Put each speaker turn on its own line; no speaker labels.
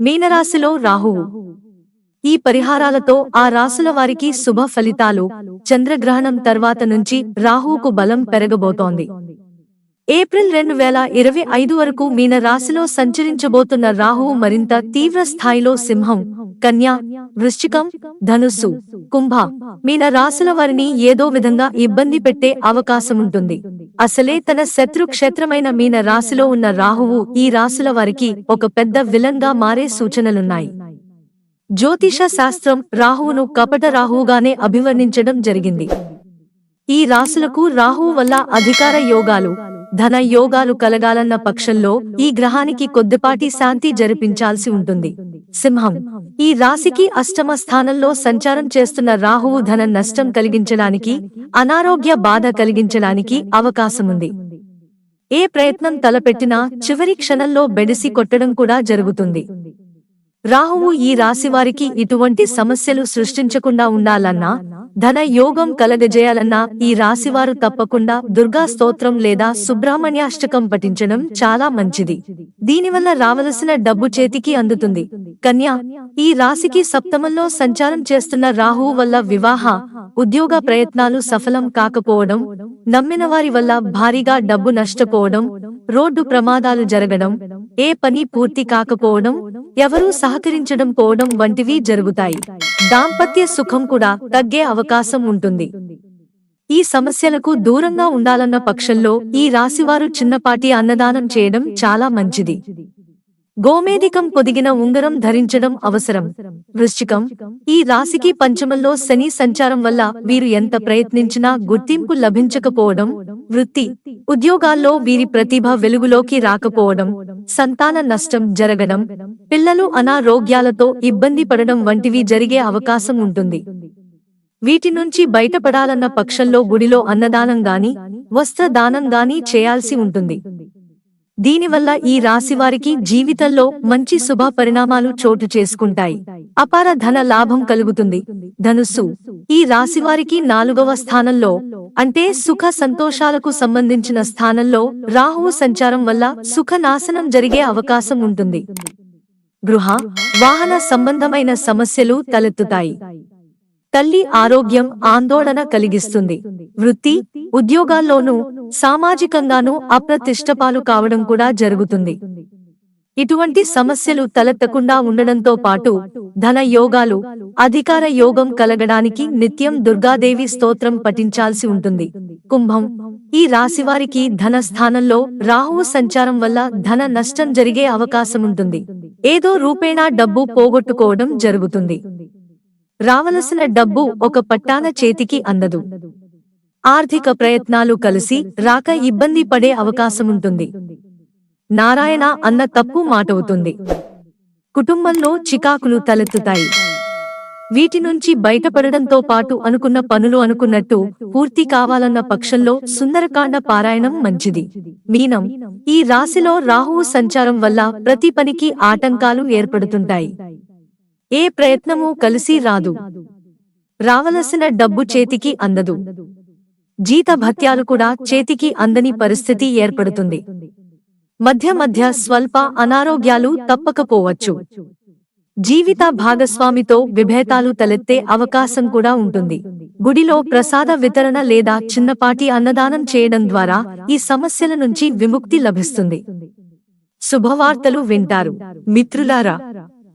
మీనరాశిలో రాహువు. ఈ పరిహారాలతో ఆ రాసుల వారికి శుభ ఫలితాలు. చంద్రగ్రహణం తర్వాత నుంచి రాహువుకు బలం పెరగబోతోంది. ఏప్రిల్ రెండు వేల ఇరవై ఐదు వరకు మీన రాశిలో సంచరించబోతున్న రాహువు మరింత తీవ్ర స్థాయిలో సింహం కన్యా వృశ్చికం ధనుస్సు కుంభ. మీన రాశుల వారిని ఏదో విధంగా ఇబ్బంది పెట్టే అవకాశముంటుంది. అసలే తన శత్రు క్షేత్రమైన మీన రాశిలో ఉన్న రాహువు ఈ రాశుల వారికి ఒక పెద్ద విలన్గా మారే సూచనలున్నాయి. జ్యోతిష శాస్త్రం రాహువును కపట రాహువుగానే అభివర్ణించడం జరిగింది. ఈ రాశులకు రాహువు వల్ల అధికార యోగాలు ధన యోగాలు కలగాలన్న పక్షంలో ఈ గ్రహానికి కొద్దిపాటి శాంతి జరిపించాల్సి ఉంటుంది. సింహం. ఈ రాశికి అష్టమ స్థానంలో సంచారం చేస్తున్న రాహువు ధన నష్టం కలిగించడానికి అనారోగ్య బాధ కలిగించడానికి అవకాశముంది. ఏ ప్రయత్నం తలపెట్టినా చివరి క్షణంలో బెడిసి కొట్టడం కూడా జరుగుతుంది. రాహువు ఈ రాశివారికి ఇటువంటి సమస్యలు సృష్టించకుండా ఉండాలన్నా ధన యోగం కలగజేయాలన్నా ఈ రాశివారు తప్పకుండా దుర్గా స్తోత్రం లేదా సుబ్రహ్మణ్యాష్టకం పఠించడం చాలా మంచిది. దీనివల్ల రావలసిన డబ్బు చేతికి అందుతుంది. కన్యా ఈ రాశికి సప్తమంలో సంచారం చేస్తున్న రాహువు వల్ల వివాహ ఉద్యోగ ప్రయత్నాలు సఫలం కాకపోవడం నమ్మిన వారి వల్ల భారీగా డబ్బు నష్టపోవడం రోడ్డు ప్రమాదాలు జరగడం ఏ పని పూర్తి కాకపోవడం ఎవరూ సహకరించడం పోవడం వంటివి జరుగుతాయి. దాంపత్య సుఖం కూడా తగ్గే అవకాశం ఉంటుంది. ఈ సమస్యలకు దూరంగా ఉండాలన్న పక్షంలో ఈ రాశివారు చిన్నపాటి అన్నదానం చేయడం చాలా మంచిది. గోమేధికం పొదిగిన ఉంగరం ధరించడం అవసరం. వృశ్చికం ఈ రాశికి పంచమంలో శని సంచారం వల్ల వీరు ఎంత ప్రయత్నించినా గుర్తింపు లభించకపోవడం వృత్తి ఉద్యోగాల్లో వీరి ప్రతిభ వెలుగులోకి రాకపోవడం సంతాన నష్టం జరగడం పిల్లలు అనారోగ్యాలతో ఇబ్బంది పడడం వంటివి జరిగే అవకాశం ఉంటుంది. వీటి నుంచి బయటపడాలన్న పక్షంలో గుడిలో అన్నదానం గాని వస్త్రదానం గాని చేయాల్సి ఉంటుంది. దీనివల్ల ఈ రాశివారికి జీవితంలో మంచి శుభ పరిణామాలు చోటు చేసుకుంటాయి. అపార ధన లాభం కలుగుతుంది. ధనుస్సు. ఈ రాశివారికి నాలుగవ స్థానంలో అంటే సుఖ సంతోషాలకు సంబంధించిన స్థానంలో రాహువు సంచారం వల్ల సుఖ నాశనం జరిగే అవకాశం ఉంటుంది. గృహ. వాహన సంబంధమైన సమస్యలు తలెత్తుతాయి. తల్లి ఆరోగ్యం ఆందోళన కలిగిస్తుంది. వృత్తి ఉద్యోగాల్లోనూ సామాజికంగానూ అప్రతిష్టపాలు కావడం కూడా జరుగుతుంది. ఇటువంటి సమస్యలు తలెత్తకుండా ఉండడంతో పాటు ధన యోగాలు అధికార యోగం కలగడానికి నిత్యం దుర్గాదేవి స్తోత్రం పఠించాల్సి ఉంటుంది. కుంభం ఈ రాశివారికి ధన స్థానంలో రాహువు సంచారం వల్ల ధన నష్టం జరిగే అవకాశముంటుంది ఏదో రూపేణా డబ్బు పోగొట్టుకోవడం జరుగుతుంది. రావలసిన డబ్బు ఒక పట్టాన చేతికి అందదు. ఆర్థిక ప్రయత్నాలు కలిసి రాక ఇబ్బంది పడే అవకాశముంటుంది. నారాయణ అన్న తప్పు మాటవుతుంది. కుటుంబంలో చికాకులు తలెత్తుతాయి. వీటి నుంచి బయటపడడంతో పాటు అనుకున్న పనులు అనుకున్నట్టు పూర్తి కావాలన్న పక్షంలో సుందరకాండ పారాయణం మంచిది. మీనం ఈ రాశిలో రాహువు సంచారం వల్ల ప్రతి పనికి ఆటంకాలు ఏర్పడుతుంటాయి. ఏ ప్రయత్నమూ కలిసి రాదు. రావలసిన డబ్బు చేతికి అందదు. జీత భత్యాలు కూడా చేతికి అందని పరిస్థితి ఏర్పడుతుంది. మధ్య మధ్య స్వల్ప అనారోగ్యాలు తప్పకపోవచ్చు. జీవిత భాగస్వామితో విభేదాలు తలెత్తే అవకాశం కూడా ఉంటుంది. గుడిలో ప్రసాద వితరణ లేదా చిన్నపాటి అన్నదానం చేయడం ద్వారా ఈ సమస్యల నుంచి విముక్తి లభిస్తుంది. శుభవార్తలు వింటారు. మిత్రులారా